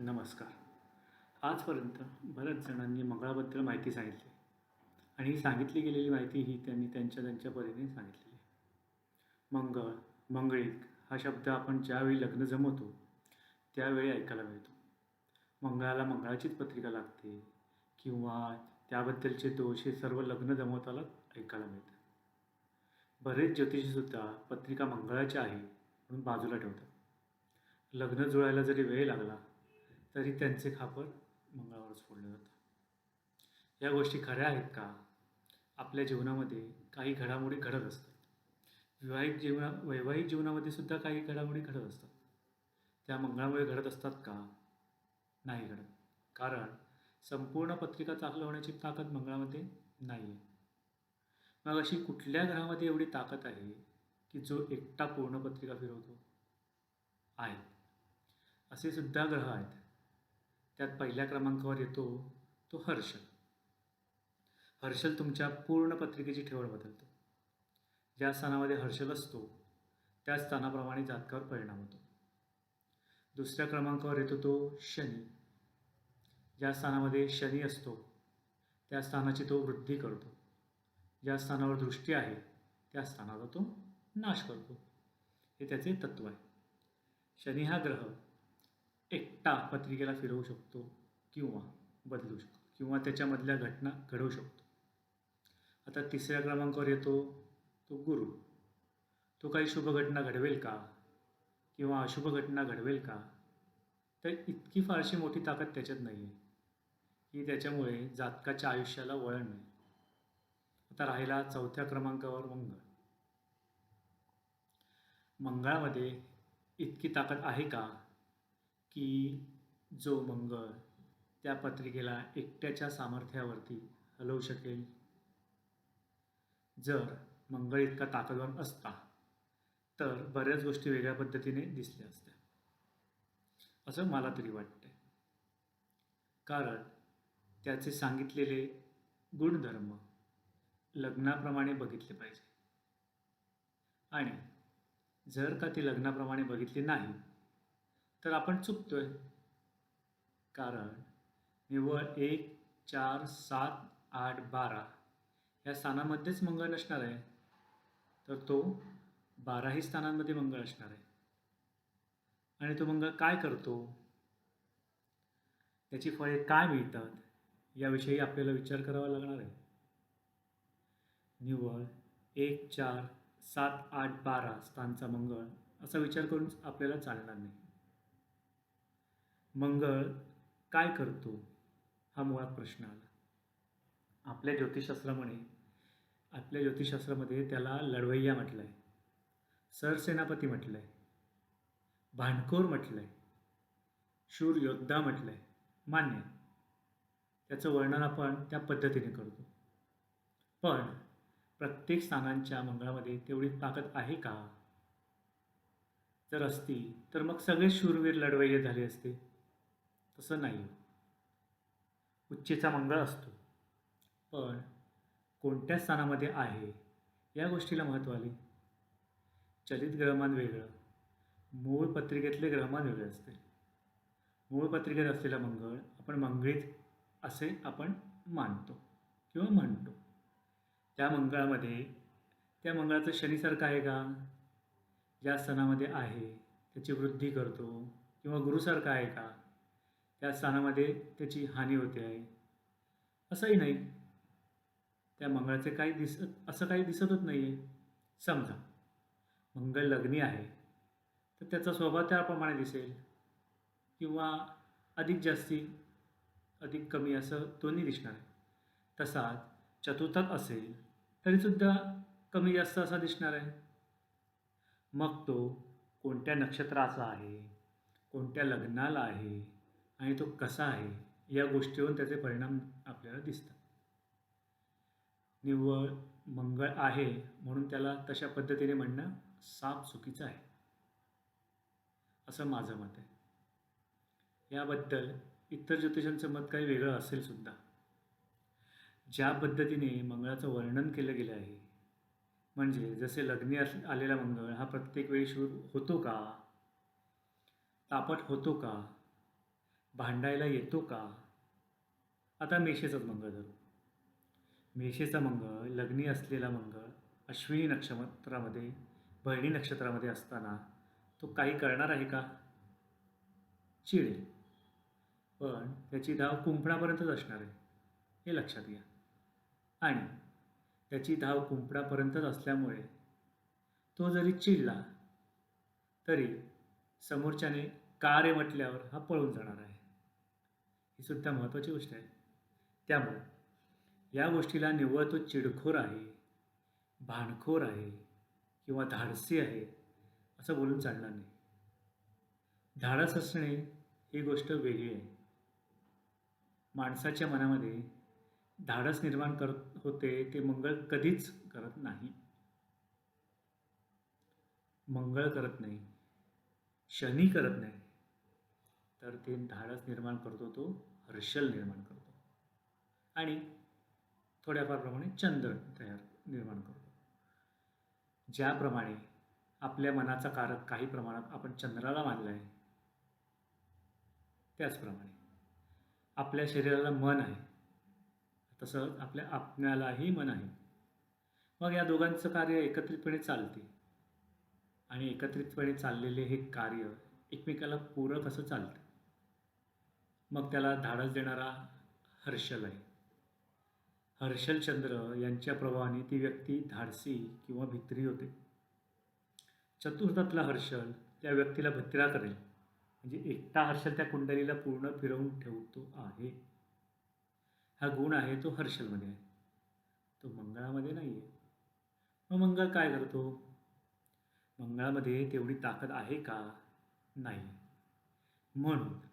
नमस्कार. आजपर्यंत बऱ्याच जणांनी मंगळाबद्दल माहिती सांगितली. आणि ही सांगितली गेलेली माहिती ही त्यांनी त्यांच्या त्यांच्या परीने सांगितलेली मंगळ मंगळिक हा शब्द आपण ज्यावेळी लग्न जमवतो त्यावेळी ऐकायला मिळतो. मंगळाला मंगळाचीच पत्रिका लागते किंवा त्याबद्दलचे दोष हे सर्व लग्न जमवताना ऐकायला मिळतात. बरेच ज्योतिषीसुद्धा पत्रिका मंगळाची आहे म्हणून बाजूला ठेवतात. लग्न जुळायला जरी वेळ लागला तरी त्यांचे खापर मंगळावरच फोडलं जातं या गोष्टी खऱ्या आहेत का? आपल्या जीवनामध्ये काही घडामोडी घडत असतात. विवाहिक जीवना वैवाहिक जीवनामध्ये सुद्धा काही घडामोडी घडत असतात. त्या मंगळामुळे घडत असतात का? नाही घडत. कारण संपूर्ण पत्रिका चांगलं होण्याची ताकद मंगळामध्ये नाही आहे मग अशी कुठल्या ग्रहामध्ये एवढी ताकद आहे की जो एकटा पूर्ण पत्रिका फिरवतो? आहे असे सुद्धा ग्रह आहेत. त्यात पहिल्या क्रमांकावर येतो तो हर्षल. हर्षल तुमच्या पूर्ण पत्रिकेची ठेवण बदलतो. ज्या स्थानामध्ये हर्षल असतो त्या स्थानाप्रमाणे जातकावर परिणाम होतो. दुसऱ्या क्रमांकावर येतो तो शनी. ज्या स्थानामध्ये शनी असतो त्या स्थानाची तो वृद्धी करतो. ज्या स्थानावर दृष्टी आहे त्या स्थानाचा तो नाश करतो. हे त्याचे तत्व आहे. शनी हा ग्रह एकटा पत्रिकेला फिरवू शकतो किंवा बदलू शकतो किंवा त्याच्यामधल्या घटना घडवू शकतो. आता तिसऱ्या क्रमांकावर येतो तो गुरु. तो काही शुभ घटना घडवेल का? किंवा अशुभ घटना घडवेल का? तर इतकी फारशी मोठी ताकद त्याच्यात नाही आहे की त्याच्यामुळे जातकाच्या आयुष्याला वळण नाही. आता राहिला चौथ्या क्रमांकावर मंगळ. मंगळामध्ये इतकी ताकद आहे का? की जो मंगळ त्या पत्रिकेला एकट्याच्या सामर्थ्यावरती हलवू शकेल. जर मंगळ इतका ताकदवान असता तर बऱ्याच गोष्टी वेगळ्या पद्धतीने दिसल्या असत्या. असं मला तरी वाटते कारण त्याचे सांगितलेले गुणधर्म लग्नाप्रमाणे बघितले पाहिजे. आणि जर का ती लग्नाप्रमाणे बघितली नाही तर आपण चुकतोय. कारण निव्वळ एक चार सात आठ बारा या स्थानामध्येच मंगळ नसणार आहे. तर तो बाराही स्थानांमध्ये मंगळ असणार आहे. आणि तो मंगळ काय करतो? त्याची फळे काय मिळतात? याविषयी आपल्याला विचार करावा लागणार आहे. निव्वळ एक चार सात आठ बारा स्थानचा मंगळ असा विचार करून आपल्याला चालणार नाही. मंगळ काय करतो? हा मुळात प्रश्न आला. आपल्या ज्योतिषशास्त्रामध्ये आपल्या ज्योतिषशास्त्रामध्ये त्याला लढवय्या म्हटलं आहे सरसेनापती म्हटलं आहे भांडखोर म्हटलं आहे शूर योद्धा म्हटलं आहे मान्य. त्याचं वर्णन आपण त्या पद्धतीने करतो. पण प्रत्येक स्थानांच्या मंगळामध्ये तेवढी ताकद आहे का? जर असती तर मग सगळे शूरवीर लढवय्ये झाले असते. तसं नाही. उच्चेचा मंगळ असतो. पण कोणत्या स्थानामध्ये आहे या गोष्टीला महत्त्व आले. चलित ग्रहमान वेगळं. मूळ पत्रिकेतले ग्रहमान वेगळे असते. मूळ पत्रिकेत असलेला मंगळ आपण मंगळीत असे आपण मानतो किंवा म्हणतो. त्या मंगळामध्ये त्या मंगळाचं शनीसारखं आहे का? ज्या स्थानामध्ये आहे त्याची वृद्धी करतो किंवा गुरुसारखं आहे का? त्या स्थानामध्ये त्याची हानी होते आहे. असंही नाही. त्या मंगळाचे काही दिसत असं काही दिसतच नाही आहे समजा मंगळ लग्नी आहे तर त्याचा स्वभाव त्याप्रमाणे दिसेल. किंवा अधिक जास्ती अधिक कमी असं दोन्ही दिसणार आहे. तसाच चतुर्थात असेल तरीसुद्धा कमी जास्त असा दिसणार आहे. मग तो कोणत्या नक्षत्राचा आहे? कोणत्या लग्नाला आहे? आणि तो कसा आहे या गोष्टीवरून त्याचे परिणाम आपल्याला दिसतात. निव्वळ मंगळ आहे म्हणून त्याला तशा पद्धतीने म्हणणं साप चुकीचं आहे. असं माझं मत आहे. याबद्दल इतर ज्योतिषांचं मत काही वेगळं असेल सुद्धा. ज्या पद्धतीने मंगळाचं वर्णन केलं गेलं आहे म्हणजे जसे लग्नी अस आलेला मंगळ हा प्रत्येक वेळी शूर होतो का? तापट होतो का? भांडायला येतो का? आता मेषेचाच मंगळ धरू मेषेचा मंगळ लग्नी असलेला मंगळ अश्विनी नक्षत्रामध्ये भरणी नक्षत्रामध्ये असताना तो काही करणार आहे का? चिडेल पण त्याची धाव कुंपणापर्यंतच असणार आहे हे लक्षात घ्या. आणि त्याची धाव कुंपणापर्यंतच असल्यामुळे तो जरी चिडला तरी समोरच्याने का रे म्हटल्यावर हा पळून जाणार आहे? ही सुद्धा महत्त्वाची गोष्ट आहे. त्यामुळे या गोष्टीला निव्वळ तो चिडखोर आहे भांडखोर आहे किंवा धाडसी आहे असं बोलून चालणार नाही. धाडस असणे ही गोष्ट वेगळी आहे. माणसाच्या मनामध्ये धाडस निर्माण करत होते ते मंगळ कधीच करत नाही. मंगळ करत नाही शनी करत नाही तर ते धाडस निर्माण करतो तो हर्षल निर्माण करतो. आणि थोड्याफार प्रमाणे चंद्र तयार निर्माण करतो. ज्याप्रमाणे आपल्या मनाचा कारक काही प्रमाणात आपण चंद्राला मानला आहे त्याचप्रमाणे आपल्या शरीराला मन आहे तसंच आपल्या आत्म्यालाही मन आहे. मग या दोघांचं कार्य एकत्रितपणे चालते. आणि एकत्रितपणे चाललेले हे कार्य एकमेकाला पूरक असं चालतं. मग त्याला धाडस देणारा हर्षल आहे. हर्षलचंद्र यांच्या प्रभावाने ती व्यक्ती धाडसी किंवा भित्री होते. चतुर्थातला हर्षल त्या व्यक्तीला भत्रा करेल. म्हणजे एकटा हर्षल त्या कुंडलीला पूर्ण फिरवून ठेवतो आहे. हा गुण आहे तो हर्षलमध्ये आहे. तो मंगळामध्ये नाही आहे मग मंगळ काय करतो? मंगळामध्ये तेवढी ताकद आहे का? नाही. म्हणून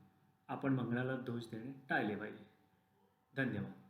आपण मंगळाला दोष देणे टाळले पाहिजे. धन्यवाद.